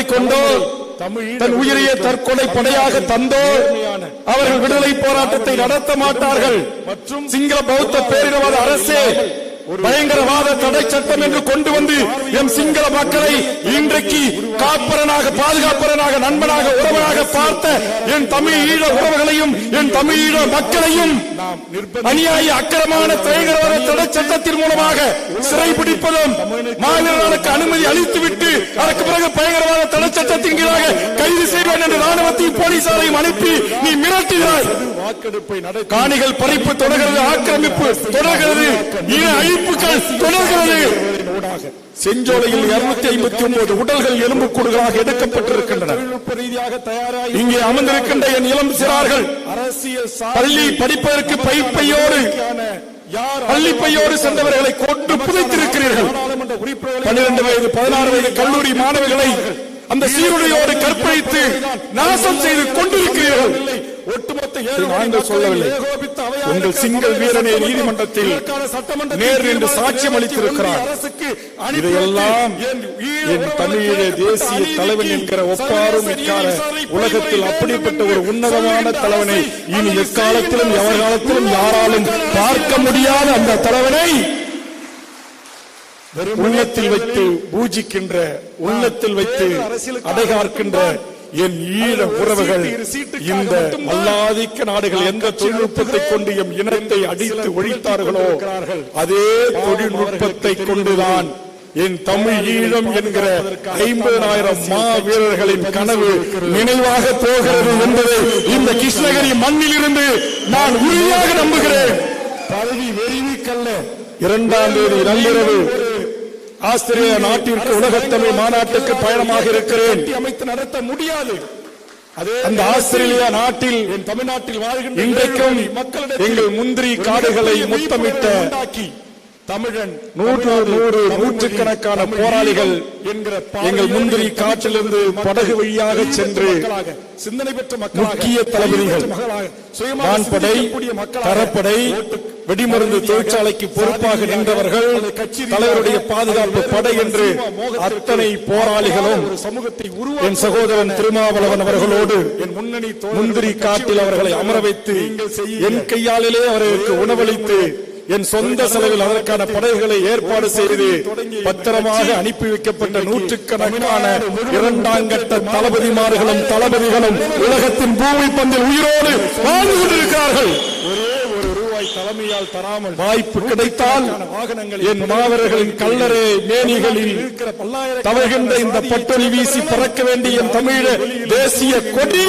ஆயுதங்களை கொண்டோ தன் உயிரையே தற்கொலை படையாக தந்தோ அவர்கள் விடுதலை போராட்டத்தை நடத்த மாட்டார்கள். மற்றும் சிங்கள பௌத்த பேரினவாத அரசே பயங்கரவாத தடை சட்டம் என்று கொண்டு வந்து எம் சிங்கள மக்களை இன்றைக்கு காப்பரனாக பாதுகாப்பரனாக நண்பனாக உறவனாக பார்த்த என் தமிழ் ஈழ உறவுகளையும் என் தமிழ் ஈழ மக்களையும் அநியாய அக்கிரமான பயங்கரவாத தடை சட்டத்தின் மூலமாக சிறைபிடிப்பதும் மாவீரர்களுக்கு அனுமதி அளித்துவிட்டு அதற்கு பிறகு பயங்கரவாத தடை சட்டத்தின் கீழாக கைது செய்வேன் என்று ராணுவத்தையும் போலீசாரையும் அனுப்பி நீ மிரட்டுகிறாய் வாக்கெடுப்பை காணிகள் பறிப்பு தொடர்கிறது ஆக்கிரமிப்பு தொடர்கிறது இன அழிப்புகள் தொடர்கிறது. செஞ்சோலையில் இருநூத்தி ஐம்பத்தி ஒன்பது உடல்கள் எலும்புக்கூடுகளாக எடுக்கப்பட்டிருக்கின்றன. ரீதியாக இங்கே அமர்ந்திருக்கின்ற என் இளம் சிறார்கள் அரசியல் பள்ளி படிப்பதற்கு பைப்பையோடு சார்பான யார் பள்ளி பையோடு சென்றவர்களை கொண்டு புதைத்திருக்கிறீர்கள். நாடாளுமன்ற பன்னிரண்டு வயது பதினாறு வயது கல்லூரி மாணவிகளை அந்த சீருடையோடு கற்பழித்து நாசம் செய்து கொண்டிருக்கிறீர்கள். ஒட்டுமொத்த நாங்கள் சொல்லவில்லை. ஏகோபித்த அவையாக உங்கள் சிங்கள் வீரனே நீதிமன்றத்தில் நேர் சாட்சியம் அளித்திருக்கிறார். இதையெல்லாம் என் தமிழீழ தேசிய தலைவன் என்கிற ஒப்பாரும் உலகத்தில் அப்படிப்பட்ட ஒரு உன்னதமான தலைவனை இனி எக்காலத்திலும் எவர்காலத்திலும் யாராலும் பார்க்க முடியாத அந்த தலைவனை உள்ளத்தில் வைத்து பூஜிக்கின்ற உள்ளத்தில் வைத்து அடைகார்க்கின்ற என் ஈழ உறவுகள் இந்த அல்லாதிக்க நாடுகள் எந்த தொழில்நுட்பத்தை கொண்டு எம் இனத்தை அடித்து ஒழித்தார்களோ அதே தொழில்நுட்பத்தை கொண்டுதான் என் தமிழ் ஈழம் என்கிற ஐம்பதாயிரம் மா வீரர்களின் கனவு நினைவாக போகிறது என்பதை இந்த கிருஷ்ணகிரி மண்ணிலிருந்து நான் உறுதியாக நம்புகிறேன். பதவி வெறிவிக்கல்ல இரண்டாம் தேதி நள்ளிரவு ஆஸ்திரேலிய நாட்டிற்கு உலகத்தமிழ் மாநாட்டுக்கு பயணமாக இருக்கிறேன். அமைத்து நடத்த முடியாது. அந்த ஆஸ்திரேலியா நாட்டில் என் தமிழ்நாட்டில் வாழ்கின்ற இன்றைக்கும் எங்கள் முந்திரி காடுகளை முத்தமிட்ட தமிழன் நூற்று நூறு நூற்றுக்கணக்கான போராளிகள் என்கிற எங்கள் முந்திரி காற்றிலிருந்து படகு வழியாக சென்று சிந்தனை பெற்ற மக்களாக முக்கிய தளபதிகள் வான்படை தரப்படை வெடிமருந்து தொழிற்சாலைக்கு பொறுப்பாக நின்றவர்கள் தலைவருடைய பாதுகாப்பு படை என்று அத்தனை போராளிகளும் சமூகத்தை என் சகோதரன் திருமாவளவன் அவர்களோடு என் முன்னணி முந்திரி காட்டில் அவர்களை அமர வைத்து. என் கையாலிலே அவர்களுக்கு உணவளித்து என் சொந்த செலவில் அதற்கான படைகளை ஏற்பாடு செய்து பத்திரமாக அனுப்பி வைக்கப்பட்ட நூற்றுக்கணக்கான இரண்டாம் கட்ட தளபதிமார்களும் தளபதிகளும் உலகத்தின் பூமி பந்தில் உயிரோடு வாழ்ந்து கொண்டிருக்கிறார்கள் தலைமையால் தராமல் வாய்ப்பு கிடைத்தால் வாகனங்கள் என் மாவீரர்களின் கல்லறை மேனிகளில் தவழ்கின்ற இந்த பட்டொலி வீசி பறக்க வேண்டிய தமிழ தேசிய கொடி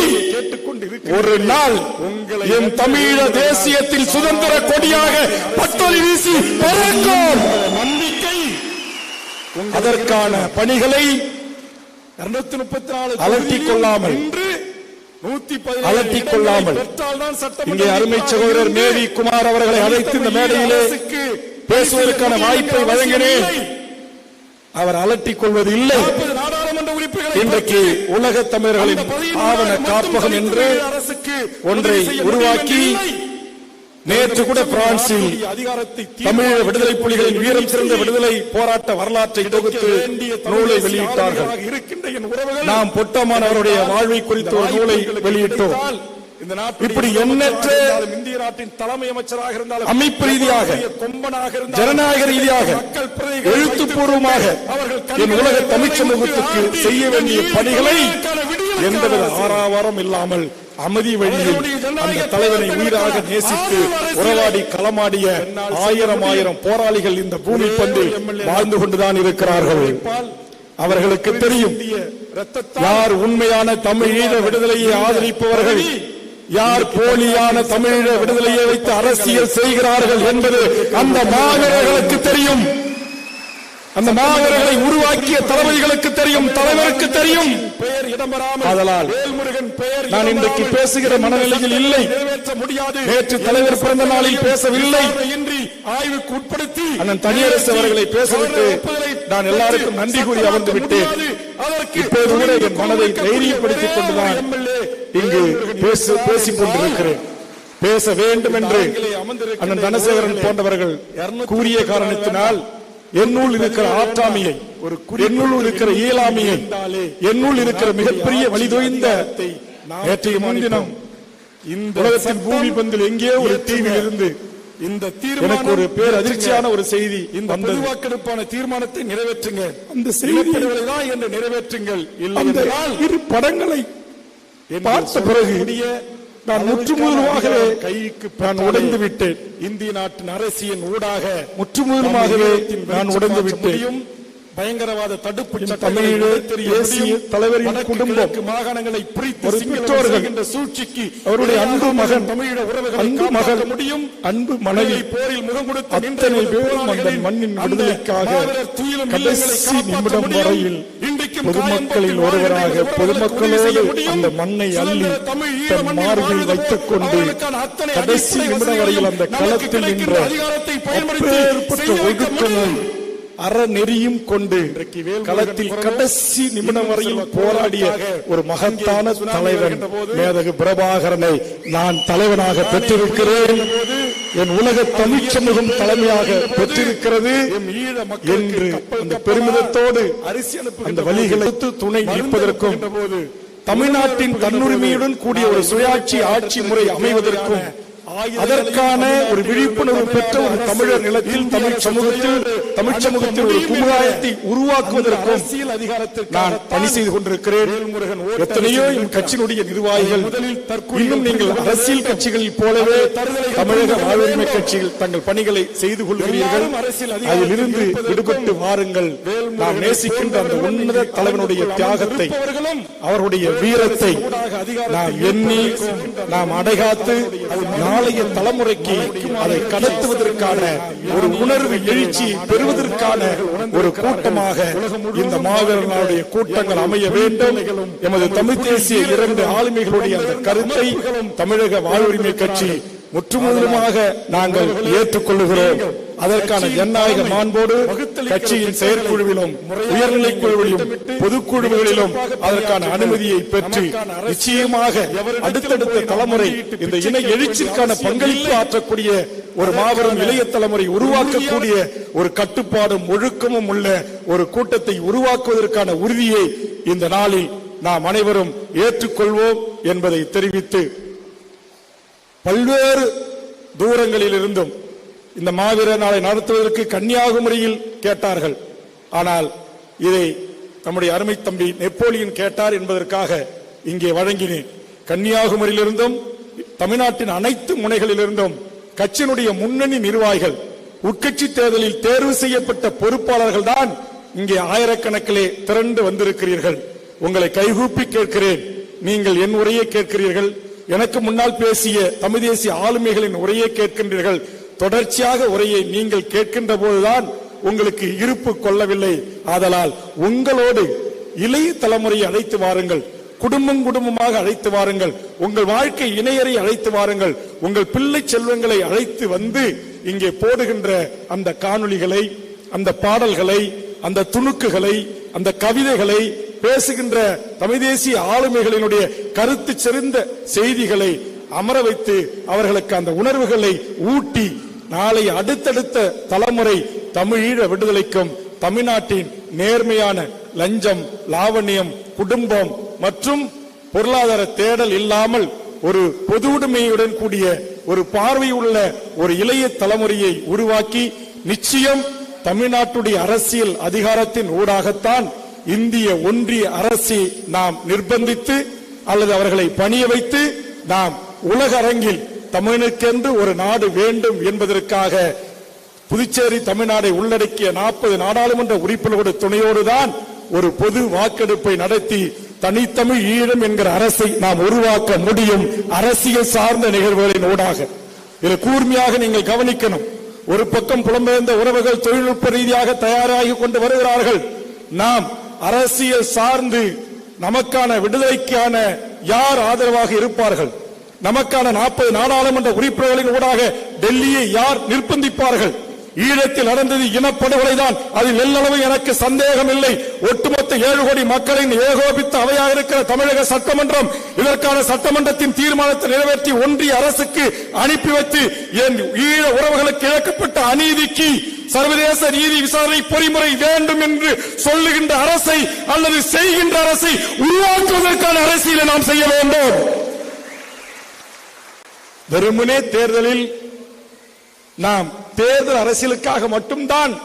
ஒரு நாள் என் தமிழ தேசியத்தில் சுதந்திர கொடியாக பட்டொலி வீசி பறக்கும். நம்பிக்கை அதற்கான பணிகளை இருநூத்தி முப்பத்தி நாலு அலட்டிக் கொள்ளாமல் அலட்டிக் கொள்ளாமல் இங்கே அருமை சகோதரர் மேவி குமார் அவர்களை அழைத்து இந்த மேடையிலே பேசுவதற்கான வாய்ப்பை வழங்கினேன். அவர் அலட்டிக் கொள்வது இல்லை இன்றைக்கு உலக தமிழர்களின் ஆவண காப்பகம் என்று அரசுக்கு ஒன்றை உருவாக்கி நேற்று கூட பிரான்சில் அதிகாரத்தை தமிழக விடுதலை புலிகளின் வீரம் சிறந்த விடுதலை போராட்ட வரலாற்றை தொகுத்து நூலை வெளியிட்டார்கள். நாம் பொட்டமான் அவருடைய வாழ்வை குறித்து ஒரு நூலை வெளியிட்டோம். இப்படி எண்ணற்ற இந்திய நாட்டின் தலைமை அமைச்சராக இருந்தாலும் அமைப்பு ரீதியாக கொம்பனாக ஜனநாயக ரீதியாக எழுத்துப்பூர்வமாக அவர்கள் என் உலக தமிழ் சமூகத்துக்கு செய்ய வேண்டிய பணிகளை எந்தவித ஆறாவாரம் இல்லாமல் அமைதி வழியில் அந்த தலைவனை உயிராக நேசித்து உறவாடி களமாடிய ஆயிரம் ஆயிரம் போராளிகள் இந்த பூமி பந்தில் வாழ்ந்து கொண்டுதான் இருக்கிறார்கள். அவர்களுக்கு தெரியும் யார் உண்மையான தமிழீழ விடுதலையை ஆதரிப்பவர்கள்? யார் போலியான தமிழீழ விடுதலையை வைத்து அரசியல் செய்கிறார்கள் என்பது அந்த மாவீரர்களுக்கு தெரியும். அந்த மாவீரர்களை உருவாக்கிய தளபதிகளுக்கு தெரியும் தலைவருக்கு தெரியும். பெயர் இடம்பெறாமல் ஆதலால் வேல்முருகன் பெயர் நான் இன்றைக்கு பேசுகிற மனநிலையில் இல்லை. நிறைவேற்ற முடியாது. நேற்று தலைவர் பிறந்த நாளில் பேசவில்லை. இன்றி ஆய்வுக்கு உட்படுத்தி அண்ணன் தனியரசு அவர்களை பேசவிட்டு நான் எல்லாருக்கும் நன்றி கூறி அமர்ந்து விட்டேன். இப்போது கூட என் மனதை தைரியப்படுத்திக் கொண்டுதான் இங்கு பேச பேசிக் கொண்டிருக்கிறேன். பேச வேண்டும் என்று அண்ணன் தனசேகரன் போன்றவர்கள் கூறிய காரணத்தினால் என்னுள் இருக்கிற ஆற்றாமையை ஒரு என்னுள் இருக்கிற இயலாமையை என்னுள் இருக்கிற மிகப்பெரிய வழிதொய்ந்த நேற்றைய முன்தினம் இந்த உலகத்தின் பூமி பந்தில் எங்கேயோ ஒரு தீவில் இருந்து இந்த எனக்கு ஒரு பேர் அதிர்ச்சியான ஒரு செய்தி இந்த பொதுவாக்கெடுப்பான தீர்மானத்தை நிறைவேற்றுங்க. அந்த செய்தி தான் என்று நிறைவேற்றுங்கள். இல்லை இரு படங்களை பார்த்த பிறகு நான் முற்று அளவுக்கான முழுவதுமாகவே அதிகாரம் கைக்கு நான் உடைந்து விட்டேன் இந்திய நாட்டின் அரசியல் ஊடாக முற்று முழுவதுமாகவே தமிழகத்தின் நான் உடைந்து விட்டேன். பயங்கரவாத தடுப்பு தமிழீழ தேசிய. தலைவரின் குடும்பம், மாகாணங்களை பிரித்து சூழ்ச்சிக்கு அவருடைய அன்பு மகன், தமிழீழ உறவுகளை மகள், முடியும் அன்பு மனைவி போரில் முகம் கொடுத்து அத்தனை பேரும் அந்த மண்ணின் விடுதலைக்காக கடைசி நிமிடம். வரையில் பொதுமக்களில் ஒருவராக பொதுமக்களோடு. அந்த மண்ணை அள்ளி தன் மார்பில் வைத்துக் கொண்டு கடைசி நிமிடம் வரையில் அந்த களத்தில் நின்ற அப்பேற்பட்ட ஒழுக்கமும். அறநெறியும் கொண்டு களத்தில் கடைசி நிமிடம் வரையில் போராடிய ஒரு மகத்தான தலைவன் மேதகு பிரபாகரனை நான் தலைவனாக பெற்றிருக்கிறேன் என் உலக தமிழ்ச் சமூகம் தலைமையாக பெற்றிருக்கிறது என்று அந்த பெருமிதத்தோடு அந்த வழிகளை துணை நிற்பதற்கும் தமிழ்நாட்டின் தன்னுரிமையுடன் கூடிய ஒரு சுயாட்சி ஆட்சி முறை அமைவதற்கும் அதற்கான ஒரு விழிப்புணர்வு பெற்ற ஒரு தமிழர் நிலத்தில் தமிழ் சமூகத்தில் தமிழ் சமூகத்தில் ஒரு குமுகாயத்தை உருவாக்குவதற்கும் அரசியல் நான் பணி செய்து கொண்டிருக்கிறேன். எத்தனையோ என் கட்சியினுடைய நிர்வாகிகள் இன்னும் நீங்கள் அரசியல் கட்சிகளில் போலவே தமிழக வாழ்வுரிமை கட்சிகள் தங்கள் பணிகளை செய்து கொள்கிறீர்கள். அதிலிருந்து விடுபட்டு வாருங்கள். நாம் நேசிக்கின்ற அந்த உன்னத தலைவனுடைய தியாகத்தை அவருடைய வீரத்தை நாம் எண்ணி நாம் அடைகாத்து நாளைய தலைமுறைக்கு அதை கடத்துவதற்கான ஒரு உணர்வு எழுச்சி பெறுவதற்கான ஒரு கூட்டமாக இந்த மாவீரர்களுடைய கூட்டங்கள் அமைய வேண்டும். எமது தமிழ் தேசிய இரண்டு ஆளுமைகளுடைய அந்த கருத்தை தமிழக வாழ்வுரிமை கட்சி முற்றுமுதலுமாக நாங்கள் ஏற்றுக்கொள்ளுகிறோம். அதற்கான ஜனநாயக மாண்போடு கட்சியின் செயற்குழுவிலும் உயர்நிலைக் குழுவிலும் பொதுக்குழுவுகளிலும் அதற்கான அனுமதியை பெற்று நிச்சயமாக அடுத்தடுத்த தலைமுறை இந்த இன எழுச்சிற்கான பங்களிப்பு ஆற்றக்கூடிய ஒரு மாபெரும் இளைய தலைமுறை உருவாக்கக்கூடிய ஒரு கட்டுப்பாடும் ஒழுக்கமும் உள்ள ஒரு கூட்டத்தை உருவாக்குவதற்கான உறுதியை இந்த நாளில் நாம் அனைவரும் ஏற்றுக்கொள்வோம் என்பதை தெரிவித்து பல்வேறு தூரங்களில் இருந்தும் இந்த மாவீர நாளை நடத்துவதற்கு கன்னியாகுமரியில் கேட்டார்கள். ஆனால் இதை நம்முடைய அருமை தம்பி நெப்போலியன் கேட்டார் என்பதற்காக இங்கே வழங்கினேன். கன்னியாகுமரியிலிருந்தும் தமிழ்நாட்டின் அனைத்து முனைகளிலிருந்தும் கட்சியினுடைய முன்னணி நிர்வாகிகள் உட்கட்சி தேர்தலில் தேர்வு செய்யப்பட்ட பொறுப்பாளர்கள் தான் இங்கே ஆயிரக்கணக்கிலே திரண்டு வந்திருக்கிறீர்கள். உங்களை கைகூப்பி கேட்கிறேன். நீங்கள் என் உரையை கேட்கிறீர்கள். எனக்கு முன்னால் பேசிய தமிழ் தேசிய ஆளுமைகளின் உரையை கேட்கின்றீர்கள். தொடர்ச்சியாக உரையை நீங்கள் கேட்கின்ற போதுதான் உங்களுக்கு இருப்பு கொள்ளவில்லை. ஆதலால் உங்களோடு இளைய தலைமுறையை அழைத்து வாருங்கள். குடும்பம் குடும்பமாக அழைத்து வாருங்கள். உங்கள் வாழ்க்கை இணையரை அழைத்து வாருங்கள். உங்கள் பிள்ளை செல்வங்களை அழைத்து வந்து இங்கே போடுகின்ற அந்த காணொளிகளை அந்த பாடல்களை அந்த துணுக்குகளை அந்த கவிதைகளை பேசுகின்ற தமிழ் தேசிய ஆளுமைகளினுடைய கருத்து செறிந்த செய்திகளை அமர வைத்து அவர்களுக்கு அந்த உணர்வுகளை ஊட்டி நாளை அடுத்தடுத்த தலைமுறை தமிழீழ விடுதலைக்கும் தமிழ்நாட்டின் நேர்மையான லஞ்சம் லாவண்யம் குடும்பம் மற்றும் பொருளாதார தேடல் இல்லாமல் ஒரு பொது உடைமையுடன் கூடிய ஒரு பார்வை உள்ள ஒரு இளைய தலைமுறையை உருவாக்கி நிச்சயம் தமிழ்நாட்டுடைய அரசியல் அதிகாரத்தின் ஊடாகத்தான் இந்திய ஒன்றிய அரசை நாம் நிர்பந்தித்து அல்லது அவர்களை பணிய வைத்து நாம் உலக அரங்கில் தமிழனுக்கென்று ஒரு நாடு வேண்டும் என்பதற்காக புதுச்சேரி தமிழ்நாடை உள்ளடக்கிய நாற்பது நாடாளுமன்ற உறுப்பினர்களோட துணையோடுதான் ஒரு பொது வாக்கெடுப்பை நடத்தி தனித்தமிழ் ஈழம் என்கிற அரசை நாம் உருவாக்க முடியும் அரசியல் சார்ந்த நிகழ்வுகளின் ஊடாக. இதை கூர்மையாக நீங்கள் கவனிக்கணும். ஒரு பக்கம் புலம்பெயர்ந்த உறவுகள் தொழில்நுட்ப ரீதியாக தயாராகி கொண்டு வருகிறார்கள். நாம் அரசியல் சார்ந்து நமக்கான விடுதலைக்கான யார் ஆதரவாக இருப்பார்கள்? நமக்கான நாற்பது நாடாளுமன்ற உறுப்பினர்களின் ஊடாக டெல்லியை யார் நிர்பந்திப்பார்கள்? ஈழத்தில் நடந்தது இனப்படுகொலைதான். அதில் எல்லளவு எனக்கு சந்தேகம் இல்லை ஒட்டுமொத்த ஏழு கோடி மக்களின் ஏகோபித்த அவையாக இருக்கிற தமிழக சட்டமன்றம் இதற்கான சட்டமன்றத்தின் தீர்மானத்தை நிறைவேற்றி ஒன்றிய அரசுக்கு அனுப்பி வைத்து என் ஈழ உறவுகளுக்கு இழக்கப்பட்ட அநீதிக்கு சர்வதேச நீதி விசாரணை பொறிமுறை வேண்டும் என்று சொல்லுகின்ற அரசை அல்லது செய்கின்ற அரசை உருவாக்குவதற்கான அரசியலை நாம் செய்ய வேண்டும். வெறுமனே தேர்தலில் நாம் தேர்தல் அரசியலுக்காக மட்டும்தான்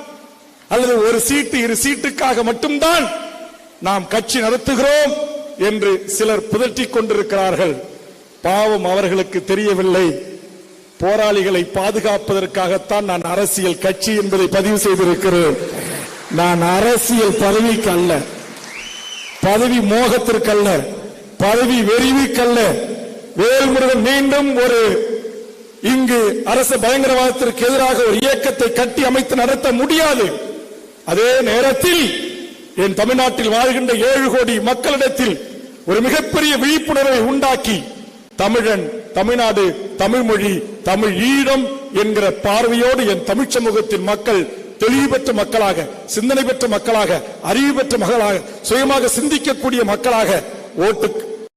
அல்லது ஒரு சீட்டு இரு சீட்டுக்காக மட்டும்தான் நாம் கட்சி நடத்துகிறோம் என்று சிலர் புதற்றிக் கொண்டிருக்கிறார்கள். பாவம் அவர்களுக்கு தெரியவில்லை. போராளிகளை பாதுகாப்பதற்காகத்தான் நான் அரசியல் கட்சி என்பதை பதிவு செய்திருக்கிறேன். நான் அரசியல் பதவிக்கு அல்ல. பதவி மோகத்திற்கல்ல. பதவி வெறிவுக்கல்ல வேல்முருகன் மீண்டும் ஒரு இங்கு அரசு பயங்கரவாதத்திற்கு எதிராக ஒரு இயக்கத்தை கட்டி அமைத்து நடத்த முடியாது. அதே நேரத்தில் என் தமிழ்நாட்டில் வாழ்கின்ற ஏழு கோடி மக்களிடத்தில் ஒரு மிகப்பெரிய விழிப்புணர்வை உண்டாக்கி தமிழன் தமிழ்நாடு தமிழ் மொழி தமிழ் ஈழம் என்கிற பார்வையோடு என் தமிழ் சமூகத்தின் மக்கள் தெளிவு பெற்ற மக்களாக சிந்தனை பெற்ற மக்களாக அறிவு பெற்ற மக்களாக சுயமாக சிந்திக்கக்கூடிய மக்களாக ஓட்டு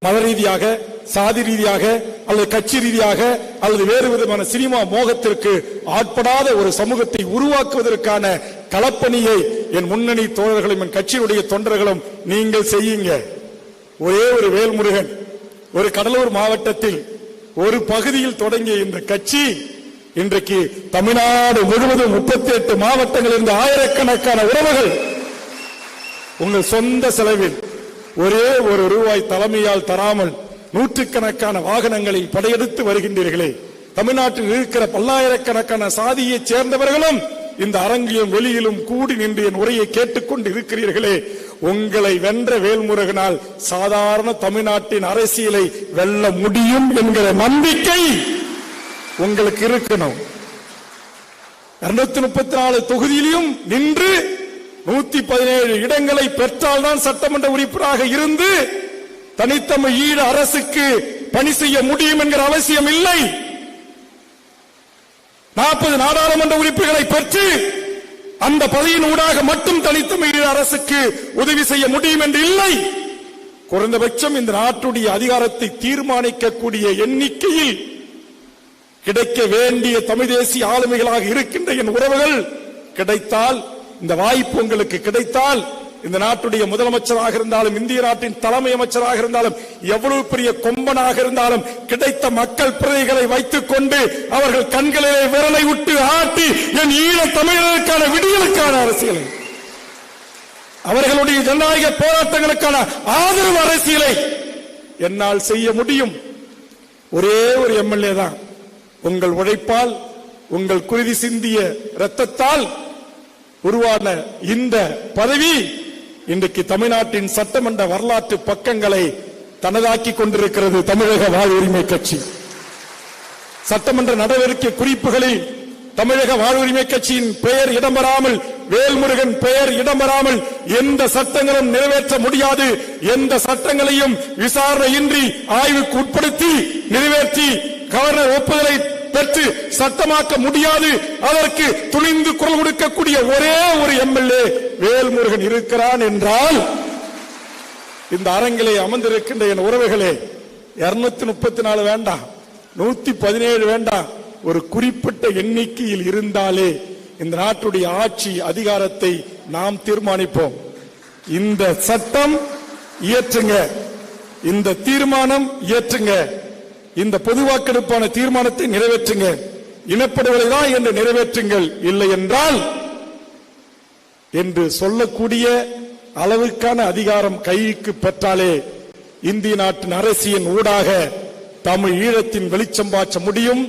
மத ரீதியாக சாதி ரீதியாக அல்லது கட்சி ரீதியாக அல்லது வேறு விதமான சினிமா மோகத்திற்கு ஆட்படாத ஒரு சமூகத்தை உருவாக்குவதற்கான களப்பணியை என் முன்னணி தோழர்களும் என் கட்சியுடைய தொண்டர்களும் நீங்கள் செய்யுங்க. ஒரே ஒரு வேல்முருகன் ஒரு கடலூர் மாவட்டத்தில் ஒரு பகுதியில் தொடங்கிய இந்த கட்சி இன்றைக்கு தமிழ்நாடு முழுவதும் முப்பத்தி எட்டு மாவட்டங்கள் இருந்த ஆயிரக்கணக்கான உறவுகள் உங்கள் சொந்த செலவில் ஒரே ஒரு ரூபாய் தலைமையால் தராமல் நூற்றுக்கணக்கான வாகனங்களை படையெடுத்து வருகின்றீர்களே. தமிழ்நாட்டில் இருக்கிற பல்லாயிரக்கணக்கான சாதியைச் சேர்ந்தவர்களும் இந்த அரங்கிலும் வெளியிலும் கூடி நின்று என் உரையை கேட்டுக்கொண்டு இருக்கிறீர்களே. உங்களை வென்ற வேல்முருகனால் சாதாரண தமிழ்நாட்டின் அரசியலை வெல்ல முடியும் என்கிற நம்பிக்கை உங்களுக்கு இருக்கணும். இருநூத்தி முப்பத்தி நாலு தொகுதியிலும் நின்று நூத்தி பதினேழு இடங்களை பெற்றால்தான் சட்டமன்ற உறுப்பினராக இருந்து தனித்தமிழ் ஈழ அரசுக்கு பணி செய்ய முடியும் என்கிற அவசியம் இல்லை. நாற்பது நாடாளுமன்ற உறுப்புகளை பெற்று அந்த பதவியின் ஊடாக மட்டும் தனித்தமிழ் ஈழ அரசுக்கு உதவி செய்ய முடியும் என்று இல்லை. குறைந்தபட்சம் இந்த நாட்டுடைய அதிகாரத்தை தீர்மானிக்கக்கூடிய எண்ணிக்கையில் கிடைக்க வேண்டிய தமிழ் தேசிய ஆளுமைகளாக இருக்கின்ற என் உறவுகள் கிடைத்தால் இந்த வாய்ப்பு உங்களுக்கு கிடைத்தால் இந்த நாட்டுடைய முதலமைச்சராக இருந்தாலும் இந்திய நாட்டின் தலைமை அமைச்சராக இருந்தாலும் எவ்வளவு பெரிய கொம்பனாக இருந்தாலும் கிடைத்த மக்கள் பிரதிகளை வைத்துக் கொண்டு அவர்கள் கண்களிலே விரலை விட்டு ஆட்டி என் ஈழ தமிழர்களுக்கான விடியலுக்கான அரசியலை அவர்களுடைய ஜனநாயக போராட்டங்களுக்கான ஆதரவு அரசியலை என்னால் செய்ய முடியும். ஒரே ஒரு எம்எல்ஏ தான். உங்கள் உழைப்பால் உங்கள் குருதி சிந்திய ரத்தத்தால் உருவான இந்த பதவி இன்றைக்கு தமிழ்நாட்டின் சட்டமன்ற வரலாற்று பக்கங்களை தனதாக்கி கொண்டிருக்கிறது தமிழக வாழ் உரிமை கட்சி. சட்டமன்ற நடவடிக்கை குறிப்புகளில் தமிழக வாழ்வுரிமை கட்சியின் பெயர் இடம்பெறாமல் வேல்முருகன் பெயர் இடம்பெறாமல் எந்த சட்டங்களும் நிறைவேற்ற முடியாது. எந்த சட்டங்களையும் விசாரணையின்றி ஆய்வுக்கு உட்படுத்தி நிறைவேற்றி கவர்னர் ஒப்புதலை பெற்று சட்டமாக்க முடியாது. அதற்கு துணிந்து குரல் கொடுக்கக்கூடிய ஒரே ஒரு எம்எல்ஏ வேல்முருகன் இருக்கிறான் என்றால் இந்த அரங்கிலே அமர்ந்திருக்கின்ற என் உறவுகளே இருநூத்தி முப்பத்தி நாலு வேண்டாம் நூத்தி பதினேழு வேண்டாம் ஒரு குறிப்பிட்ட எண்ணிக்கையில் இருந்தாலே இந்த நாட்டுடைய ஆட்சி அதிகாரத்தை நாம் தீர்மானிப்போம். இந்த சட்டம் இயற்றுங்க. இந்த தீர்மானம் இயற்றுங்க. இந்த பொது வாக்கெடுப்பான தீர்மானத்தை நிறைவேற்றுங்க. இனப்படுகொலை தான் என்று நிறைவேற்றுங்கள். இல்லை என்றால் என்று சொல்லக்கூடிய அளவுக்கான அதிகாரம் கைக்கு பெற்றாலே இந்திய நாட்டின் அரசியின் ஊடாக தமிழ் ஈழத்தின் வெளிச்சம் பாய்ச்ச முடியும்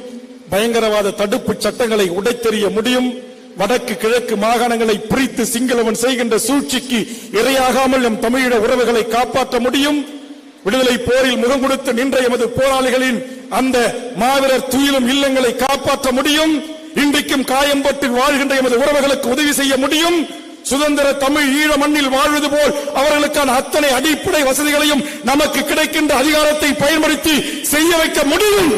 பயங்கரவாத தடுப்பு சட்டங்களை உடைத்தெறிய முடியும் வடக்கு கிழக்கு மாகாணங்களை பிரித்து சிங்களவன் செய்கின்ற சூழ்ச்சிக்கு இரையாகாமல் நம் தமிழீழ உறவுகளை காப்பாற்ற முடியும். விடுதலை போரில் முகம் கொடுத்து நின்ற எமது போராளிகளின் அந்த மாவீரர் துயிலும் இல்லங்களை காப்பாற்ற முடியும் இன்றைக்கும் காயம்பட்டு வாழ்கின்ற எமது உறவுகளுக்கு உதவி செய்ய முடியும் சுதந்திர தமிழ் ஈழ மண்ணில் வாழ்வது போல் அவர்களுக்கான அத்தனை அடிப்படை வசதிகளையும் நமக்கு கிடைக்கின்ற அதிகாரத்தை பயன்படுத்தி செய்ய வைக்க முடியும்.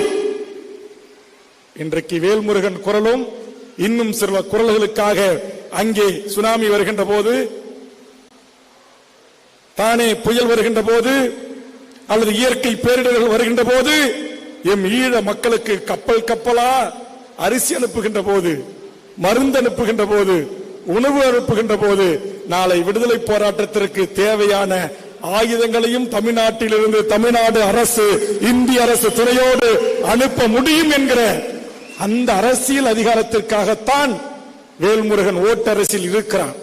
இன்றைக்கு வேல்முருகன் குரலும் இன்னும் சில குரல்களுக்காக அங்கே சுனாமி வருகின்ற போது தானே புயல் வருகின்ற போது அல்லது இயற்கை பேரிடர்கள் வருகின்ற போது எம் ஈழ மக்களுக்கு கப்பல் கப்பலா அரிசி அனுப்புகின்ற போது மருந்து அனுப்புகின்ற போது உணவு அனுப்புகின்ற போது நாளை விடுதலை போராட்டத்திற்கு தேவையான ஆயுதங்களையும் தமிழ்நாட்டிலிருந்து தமிழ்நாடு அரசு இந்திய அரசு துணையோடு அனுப்ப முடியும் என்கிற அந்த அரசியல் அதிகாரத்திற்காகத்தான் வேல்முருகன் ஓட்டரசில் இருக்கிறான்.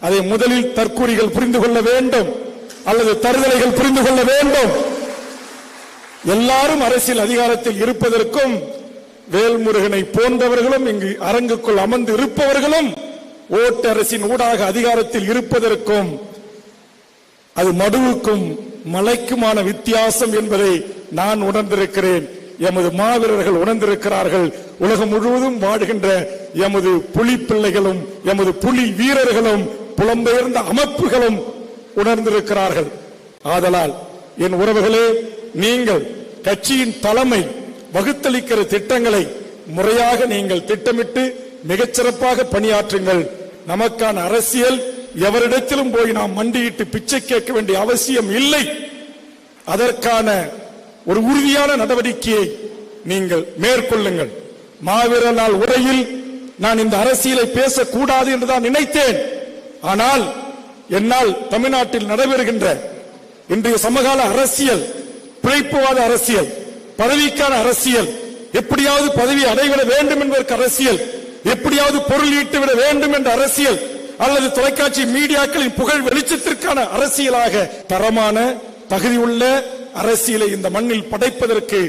அதை முதலில் தற்கூறிகள் புரிந்து கொள்ள வேண்டும். அல்லது தருதலைகள் புரிந்து கொள்ள வேண்டும். எல்லாரும் அரசியல் அதிகாரத்தில் இருப்பதற்கும் வேல்முருகனை போன்றவர்களும் இங்கு அரங்குக்குள் அமர்ந்து இருப்பவர்களும் ஓட்டரசின் ஊடாக அதிகாரத்தில் இருப்பதற்கும் அது மடுவுக்கும் மலைக்குமான வித்தியாசம் என்பதை நான் உணர்ந்திருக்கிறேன். எமது மாவீரர்கள் உணர்ந்திருக்கிறார்கள். உலகம் முழுவதும் வாடுகின்ற எமது புலி பிள்ளைகளும் எமது புலி வீரர்களும் புலம்பெயர்ந்த அமைப்புகளும் உணர்ந்திருக்கிறார்கள். ஆதலால் என் உறவுகளே நீங்கள் கட்சியின் தலைமை வகுத்தளிக்கிற திட்டங்களை முறையாக நீங்கள் திட்டமிட்டு மிகச்சிறப்பாக பணியாற்றுங்கள். நமக்கான அரசியல் எவரிடத்திலும் போய் நாம் மண்டியிட்டு பிச்சை கேட்க வேண்டிய அவசியம் இல்லை. அதற்கான ஒரு உறுதியான நடவடிக்கையை நீங்கள் மேற்கொள்ளுங்கள். மாவீர நாள் உரையில் நான் இந்த அரசியலை பேசக்கூடாது என்று தான் நினைத்தேன். ஆனால் என்னால் தமிழ்நாட்டில் நடைபெறுகின்ற இன்றைய சமகால அரசியல் பிழைப்புவாத அரசியல் பதவிக்கான அரசியல் எப்படியாவது பதவி அடைவிட வேண்டும் என்பதற்கு அரசியல் எப்படியாவது பொருள் ஈட்டுவிட வேண்டும் என்ற அரசியல் அல்லது தொலைக்காட்சி மீடியாக்களின் புகழ் வெளிச்சத்திற்கான அரசியலாக தரமான தகுதியுள்ள அரசியலை இந்த மண்ணில் படைப்பதற்கு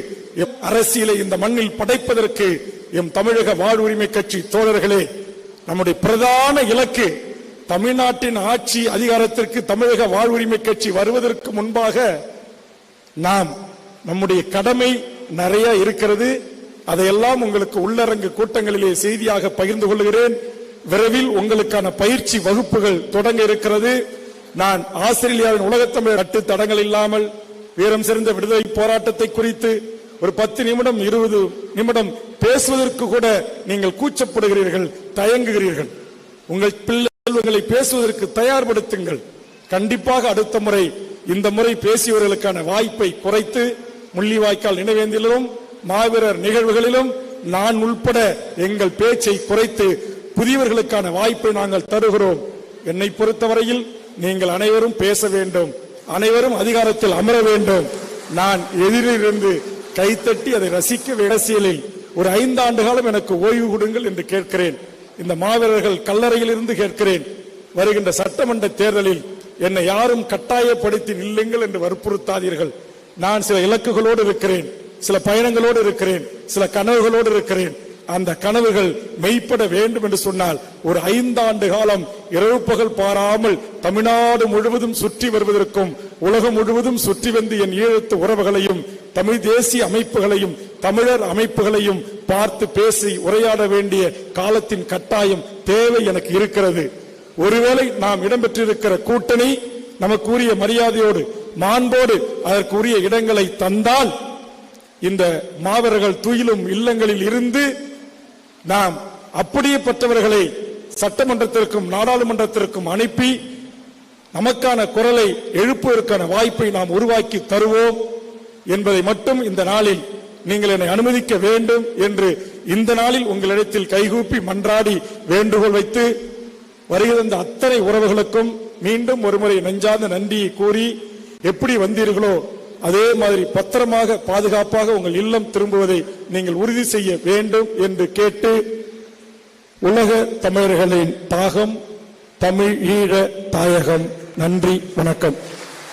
அரசியலை இந்த மண்ணில் படைப்பதற்கு எம் தமிழக வாழ்வுரிமை கட்சி தோழர்களே நம்முடைய பிரதான இலக்கு தமிழ்நாட்டின் ஆட்சி அதிகாரத்திற்கு தமிழக வாழ்வுரிமை கட்சி வருவதற்கு முன்பாக நாம் நம்முடைய கடமை நிறைய இருக்கிறது. அதையெல்லாம் உங்களுக்கு உள்ளரங்கு கூட்டங்களிலே செய்தியாக பகிர்ந்து கொள்கிறேன். விரைவில் உங்களுக்கான பயிற்சி வகுப்புகள் தொடங்க இருக்கிறது. நான் ஆஸ்திரேலியாவின் உலகத்தமிழர் அட்டு தடங்கள் இல்லாமல் வீரம் சிறந்த விடுதலை போராட்டத்தை குறித்து ஒரு பத்து நிமிடம் இருபது நிமிடம் பேசுவதற்கு கூட நீங்கள் கூச்சப்படுகிறீர்கள் தயங்குகிறீர்கள். உங்கள் பிள்ளை உங்களை பேசுவதற்கு தயார்படுத்துங்கள். கண்டிப்பாக அடுத்த முறை இந்த முறை பேசியவர்களுக்கான வாய்ப்பை குறைத்து முள்ளிவாய்க்கால் நினைவேந்திலும் மாவீரர் நிகழ்வுகளிலும் நான் உள்பட எங்கள் பேச்சை குறைத்து புதியவர்களுக்கான வாய்ப்பை நாங்கள் தருகிறோம். என்னை பொறுத்தவரையில் நீங்கள் அனைவரும் பேச வேண்டும். அனைவரும் அதிகாரத்தில் அமர வேண்டும். நான் எதிரிலிருந்து கைத்தட்டி அதை ரசிக்க அரசியலில் ஒரு ஐந்தாண்டு காலம் எனக்கு ஓய்வு கொடுங்கள் என்று கேட்கிறேன். இந்த மாவீரர்கள் கல்லறையில் இருந்து கேட்கிறேன் வருகின்ற சட்டமன்ற தேர்தலில் என்னை யாரும் கட்டாயப்படுத்தி நில்லுங்கள் என்று வற்புறுத்தாதீர்கள். நான் சில இலக்குகளோடு இருக்கிறேன் சில பயணங்களோடு இருக்கிறேன் சில கனவுகளோடு இருக்கிறேன். அந்த கனவுகள் மெய்ப்பட வேண்டும் என்று சொன்னால் ஒரு ஐந்தாண்டு காலம் இரவு பகல் பாராமல் தமிழ்நாடு முழுவதும் சுற்றி வருவதற்கும் உலகம் முழுவதும் சுற்றி வந்து என் ஈழத்து உறவுகளையும் தமிழ் தேசிய அமைப்புகளையும் தமிழர் அமைப்புகளையும் பார்த்து பேசி உரையாட வேண்டிய காலத்தின் கட்டாயம் தேவை எனக்கு இருக்கிறது. ஒருவேளை நாம் இடம்பெற்றிருக்கிற கூட்டணி நமக்கு உரிய மரியாதையோடு மாண்போடு அதற்குரிய இடங்களை தந்தால் இந்த மாவீரர்கள் துயிலும் இல்லங்களில் இருந்து நாம் அப்படியே பெற்றவர்களை சட்டமன்றத்திற்கும் நாடாளுமன்றத்திற்கும் அனுப்பி நமக்கான குரலை எழுப்புவதற்கான வாய்ப்பை நாம் உருவாக்கி தருவோம் என்பதை மட்டும் இந்த நாளில் நீங்கள் என்னை அனுமதிக்க வேண்டும் என்று இந்த நாளில் உங்களிடத்தில் கைகூப்பி மன்றாடி வேண்டுகோள் வைத்து வருகிற இந்த அத்தனை உறவுகளுக்கும் மீண்டும் ஒருமுறை நெஞ்சார்ந்த நன்றியை கூறி எப்படி வந்தீர்களோ அதே மாதிரி பத்திரமாக பாதுகாப்பாக உங்கள் இல்லம் திரும்புவதை நீங்கள் உறுதி செய்ய வேண்டும் என்று கேட்டு உலக தமிழர்களின் தாகம் தமிழ் ஈழ தாயகம். நன்றி வணக்கம்.